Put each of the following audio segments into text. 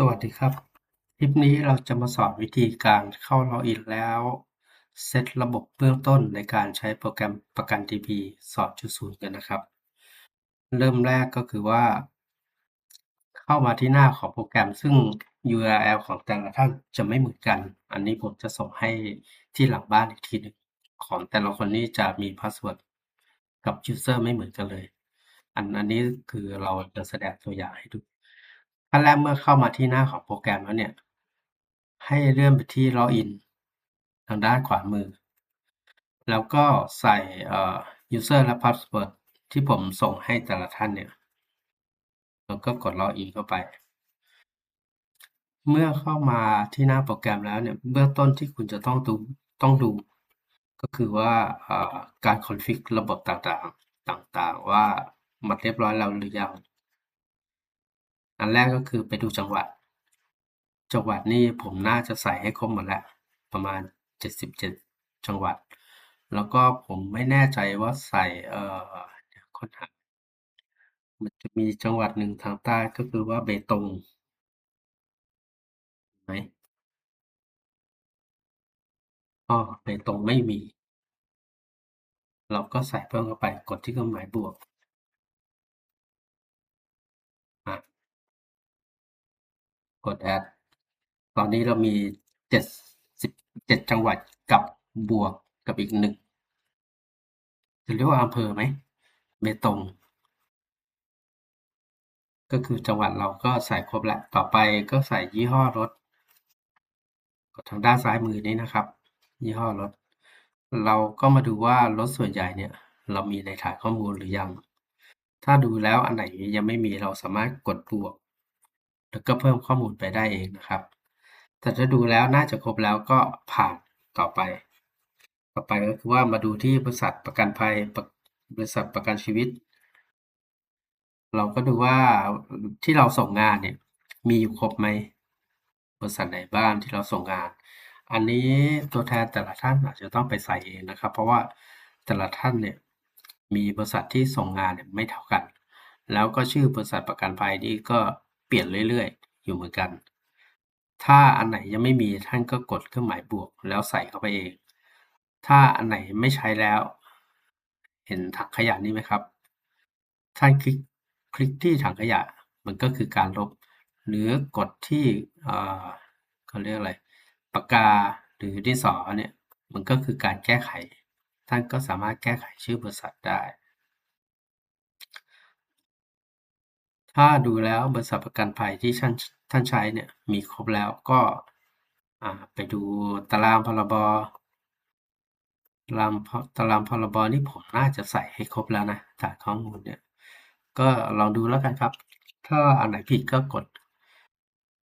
สวัสดีครับ คลิปนี้เราจะมาสอนวิธีการเข้าล็อกอินแล้ว เซตระบบเบื้องต้นในการใช้โปรแกรมประกัน TP 2.0 กันนะครับ เริ่มแรกก็คือว่า เข้ามาที่หน้าของโปรแกรม ซึ่ง URL ของแต่ละท่านจะไม่เหมือนกัน อันนี้ผมจะส่งให้ที่หลังบ้านอีกทีนึงของแต่ละคนนี่จะมีพาสเวิร์ดกับ user ไม่เหมือนกันเลย อันอันนี้คือเราจะแสดงตัวอย่างให้ดู ขั้นแรกเมื่อเข้ามาที่หน้าของโปรแกรมแล้วเนี่ย ให้เลื่อนไปที่ Login ทางด้านขวามือ แล้วก็ใส่เอ่อ user และ password ที่ผมส่งให้แต่ละท่านเนี่ยแล้วก็กด Login เข้าไป เมื่อเข้ามาที่หน้าโปรแกรมแล้วเนี่ย เบื้องต้นที่คุณจะต้องดูต้องดู ก็คือว่าการ config ระบบต่างๆ ต่างๆ ว่ามันเรียบร้อยแล้วหรือยัง อันแรกก็คือไปดูจังหวัด จังหวัดนี่ผมน่าจะใส่ให้ครบหมดแล้ว ประมาณ 77 จังหวัด แล้วก็ผมไม่แน่ใจว่าใส่เอ่อค้นหามันจะมีจังหวัดหนึ่งทางใต้ก็คือว่าเบตงไหมอ้อเบตงไม่มี เราก็ใส่เพิ่มเข้าไปกดที่เครื่องหมายบวกอะ กด add ตอนนี้เรามี77จังหวัดกับบวกกับอีกหนึ่งจะเรียกว่าอำเภอไหมเบตงก็คือจังหวัดเราก็ใส่ครบแล้วต่อไปก็ใส่ยี่ห้อรถ กดทางด้านซ้ายมือนี้นะครับ ยี่ห้อรถ เราก็มาดูว่ารถส่วนใหญ่เนี่ย เรามีในฐานข้อมูลหรือยัง ถ้าดูแล้วอันไหนยังไม่มีเราสามารถกดบวก แล้วก็เพิ่มข้อมูลไปได้เองนะครับ แต่ถ้าดูแล้วน่าจะครบแล้วก็ผ่านต่อไป ต่อไปก็คือว่ามาดูที่บริษัทประกันภัยบริษัทประกันชีวิต เราก็ดูว่าที่เราส่งงานเนี่ยมีอยู่ครบไหมบริษัทไหนบ้างที่เราส่งงาน อันนี้ตัวแทนแต่ละท่านอาจจะต้องไปใส่เองนะครับ เพราะว่าแต่ละท่านเนี่ยมีบริษัทที่ส่งงานเนี่ยไม่เท่ากัน แล้วก็ชื่อบริษัทประกันภัยนี้ก็ เปลี่ยนเรื่อยๆ อยู่เหมือนกัน ถ้าอันไหนยังไม่มีท่านก็กดเครื่องหมายบวกแล้วใส่เข้าไปเอง ถ้าอันไหนไม่ใช้แล้ว เห็นถังขยะนี้ไหมครับ ท่านคลิกคลิกที่ถังขยะมันก็คือการลบ หรือกดที่เขาเรียกอะไรปากกาหรือดินสอเนี่ยมันก็คือการแก้ไข ท่านก็สามารถแก้ไขชื่อบริษัทได้ ถ้าดูแล้วบริษัทประกันภัยที่ท่านท่านใช้เนี่ยมีครบแล้วก็ไปดูตารางพรบตารางตารางพรบนี่ผมน่าจะใส่ให้ครบแล้วนะฐานข้อมูลเนี่ย ก็ลองดูแล้วกันครับ ถ้าอันไหนผิดก็กด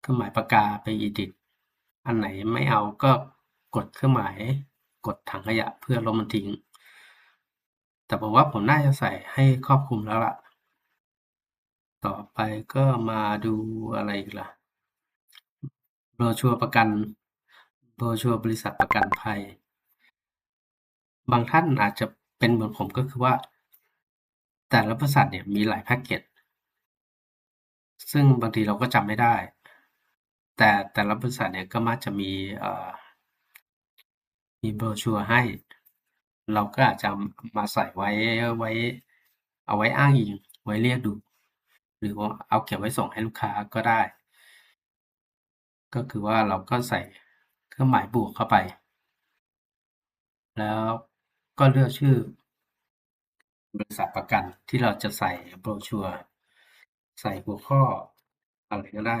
เครื่องหมายปากกาไป edit อันไหนไม่เอาก็กดเครื่องหมายกดถังขยะเพื่อลบมันทิ้ง แต่ผมว่าผมน่าจะใส่ให้ครอบคลุมแล้วล่ะ ต่อไปก็มาดูอะไรอีกล่ะ โบรชัวร์ประกัน โบรชัวร์บริษัทประกันภัย บางท่านอาจจะเป็นเหมือนผมก็คือว่า แต่ละบริษัทเนี่ยมีหลายแพ็กเกจ ซึ่งบางทีเราก็จำไม่ได้ แต่แต่ละบริษัทเนี่ยก็มักจะมีมีโบรชัวร์ให้ เราก็อาจจะมาใส่ไว้ไว้ เอาไว้อ้างอิง ไว้เรียกดู รือว่าเอาเก็บไว้ส่งให้ลูกค้าก็ได้ ก็คือว่าเราก็ใส่เครื่องหมายบวกเข้าไป แล้วก็เลือกชื่อบริษัทประกันที่เราจะใส่โบรชัวร์ใส่หัวข้ออะไรก็ได้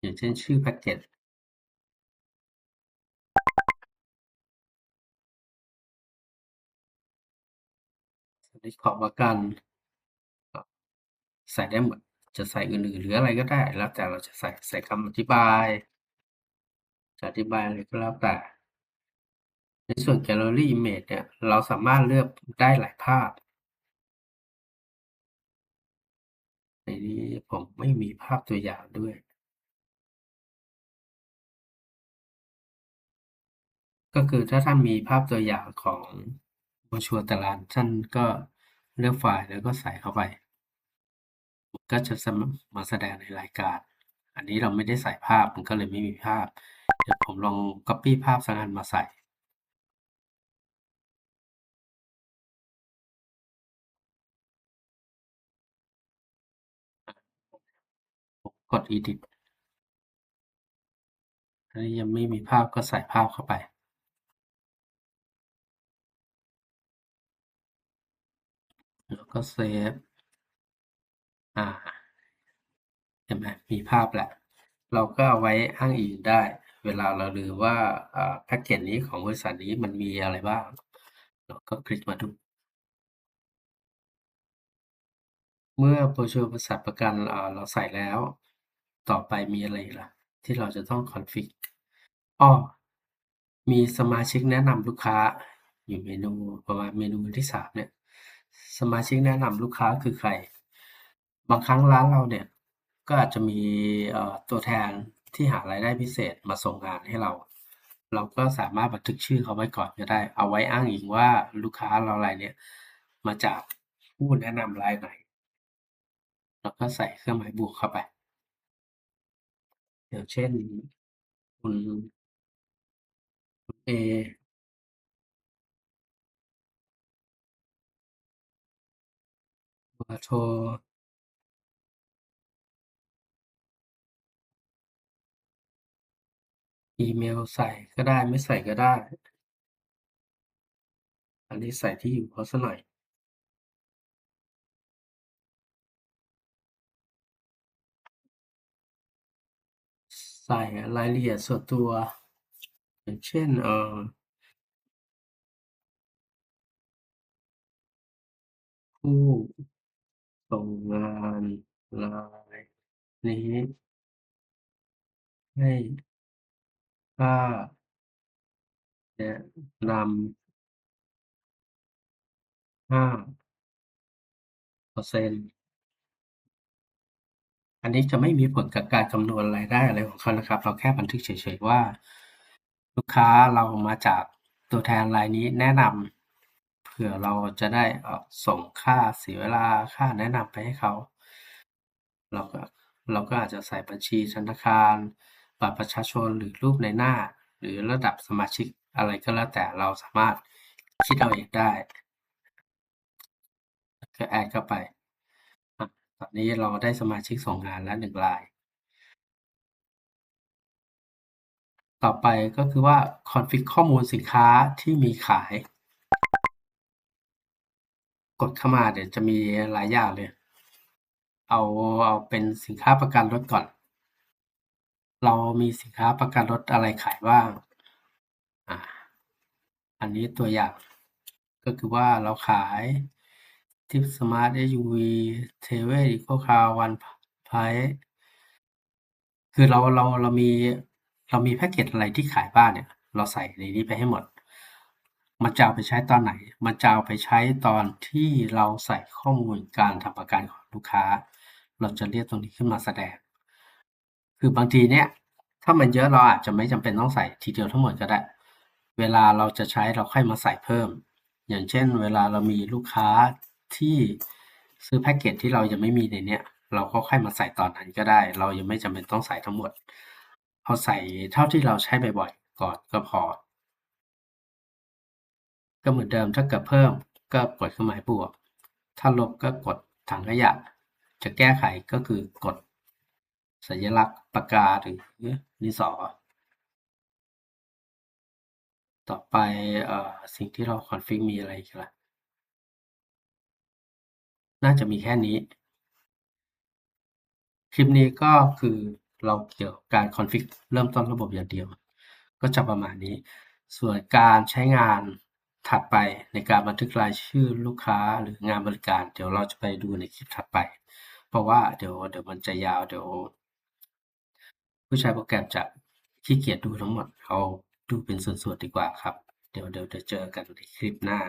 อย่างเช่นชื่อแพ็กเกจลิสต์ขอประกัน ใส่ได้หมด จะใส่อื่นๆหรืออะไรก็ได้ แล้วแต่เราจะใส่ใส่คำอธิบายจะอธิบายอะไรก็แล้วแต่ ในส่วน Gallery Image เนี่ย เราสามารถเลือกได้หลายภาพ ในนี้ผมไม่มีภาพตัวอย่างด้วย ก็คือถ้าท่านมีภาพตัวอย่างของโบชัวแต่ละท่านก็เลือกไฟล์แล้วก็ใส่เข้าไป ก็จะมาแสดงในรายการ อันนี้เราไม่ได้ใส่ภาพมันก็เลยไม่มีภาพ เดี๋ยวผมลองก๊อบปี้ภาพสักอันมาใส่ กด Edit ถ้ยังไม่มีภาพก็ใส่ภาพเข้าไปแล้วก็เซฟ อ่าเห็นไหมมีภาพแหล้วเราก็เอาไว้อ้างอิงได้ เวลาเราลืมว่าอ่าแพ็กเกจนี้ของบริษัทนี้มันมีอะไรบ้าง เราก็คลิกมาดู เมื่อโบรชัวร์บริษัทประกันอ่าเราใส่แล้ว ต่อไปมีอะไรล่ะ ที่เราจะต้องคอนฟิกอ้อมีสมาชิกแนะนำลูกค้า อยู่เมนูประมาณเมนูที่3เนี่ย สมาชิกแนะนำลูกค้าคือใคร บางครั้งร้านเราเนี่ย ก็อาจจะมีเอ่อตัวแทนที่หารายได้พิเศษมาส่งงานให้เรา เราก็สามารถบันทึกชื่อเขาไว้ก่อนก็ได้ เอาไว้อ้างอิงว่าลูกค้าเรารายเนี้ยมาจากผู้แนะนำรายไหน แล้วก็ใส่เครื่องหมายบวกเข้าไป อย่างเช่น คุณคุณเอเบอร์โทร อีเมลใส่ก็ได้ ไม่ใส่ก็ได้ อันนี้ใส่ที่อยู่เขาสักหน่อยใส่รายละเอียดส่วนตัว อย่างเช่น เออผู้ส่งงานรายนี้ ให้ ค่าแนะนำ5%อันนี้จะไม่มีผลกับการคำนวณรายได้อะไรของเขานะครับ เราแค่บันทึกเฉย ๆ ว่า ลูกค้าเรามาจากตัวแทนรายนี้แนะนำ เผื่อเราจะได้ เอ่อ ส่งค่าเสียเวลา ค่าแนะนำไปให้เขา เราก็ เราก็อาจจะใส่บัญชีธนาคาร บัตรประชาชนหรือรูปในหน้า หรือระดับสมาชิกอะไรก็แล้วแต่เราสามารถคิดเอาเองได้ก็แอดเข้าไป ตอนนี้เราได้สมาชิกส่งงานแล้ว1ราย ต่อไปก็คือว่าคอนฟิกข้อมูลสินค้าที่มีขาย กดเข้ามาเดี๋ยวจะมีหลายอย่างเลย เอาเอาเป็นสินค้าประกันรถก่อน เรามีสินค้าประกันรถอะไรขายบ้าง อ่า อันนี้ตัวอย่าง ก็คือว่าเราขายทิปสมาร์ท SUV Travel Eco Car One Price คือเราเราเรามีเรามีแพ็กเกจอะไรที่ขายบ้างเนี่ย เราใส่ในนี้ไปให้หมด มันจะเอาไปใช้ตอนไหน มันจะเอาไปใช้ตอนที่เราใส่ข้อมูลการทำประกันของลูกค้า เราจะเรียกตรงนี้ขึ้นมาแสดง คือบางทีเนี่ย ถ้ามันเยอะเราอาจจะไม่จำเป็นต้องใส่ทีเดียวทั้งหมดก็ได้ เวลาเราจะใช้เราค่อยมาใส่เพิ่ม อย่างเช่น เวลาเรามีลูกค้าที่ซื้อแพ็กเกจที่เรายังไม่มีในเนี้ย เราก็ค่อยมาใส่ตอนนั้นก็ได้ เรายังไม่จำเป็นต้องใส่ทั้งหมดเอาใส่เท่าที่เราใช้บ่อยๆก่อนก็พอ ก็เหมือนเดิมถ้าเกิดเพิ่มก็กดเครื่องหมายบวก ถ้าลบก็กดถังขยะ จะแก้ไขก็คือกด สัญลักษณ์ปากกาหรือดินสอ ต่อไปเอ่อสิ่งที่เราคอนฟิกมีอะไรอีกล่ะ?น่าจะมีแค่นี้ คลิปนี้ก็คือเราเกี่ยวกับการคอนฟิกเริ่มต้นระบบอย่างเดียว ก็จะประมาณนี้ ส่วนการใช้งานถัดไปในการบันทึกรายชื่อลูกค้าหรืองานบริการ เดี๋ยวเราจะไปดูในคลิปถัดไป เพราะว่าเดี๋ยวเดี๋ยวมันจะยาวเดี๋ยว ผู้ใช้โปรแกรมจะขี้เกียจดูทั้งหมด เอาดูเป็นส่วน ๆ ดีกว่าครับ เดี๋ยว เดี๋ยวจะเจอกันในคลิปหน้า